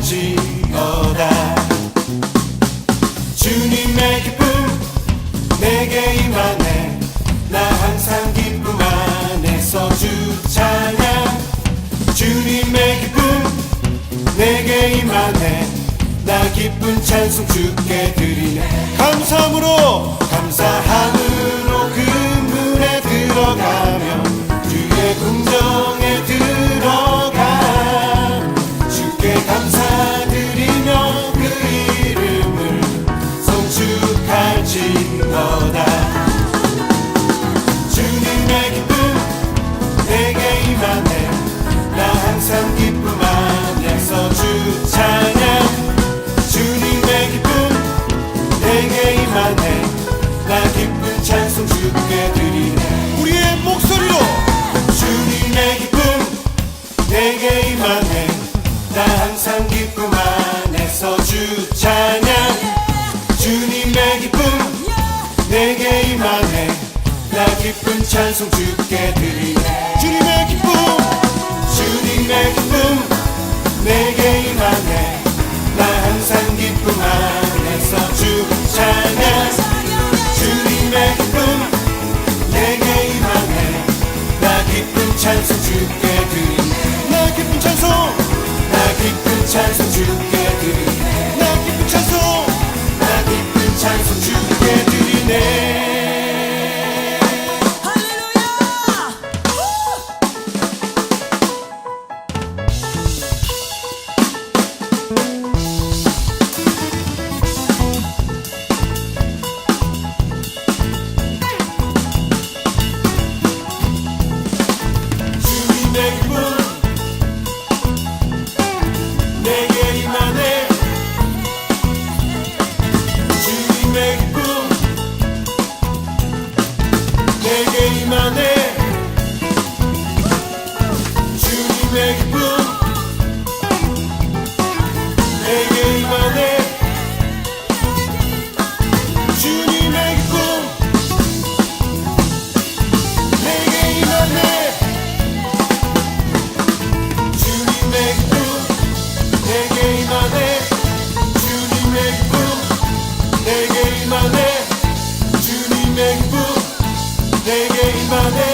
송축할지어다. 주님의 기쁨 내게 임하네. 나 항상 기쁨 안에서 주 찬양. 주님의 기쁨 내게 임하네. 나 기쁜 찬송 주께 드리네. 감사함으로 찬송 주께 드리네. 주님의 기쁨. 주님의 기쁨. 내게 내게 임하네.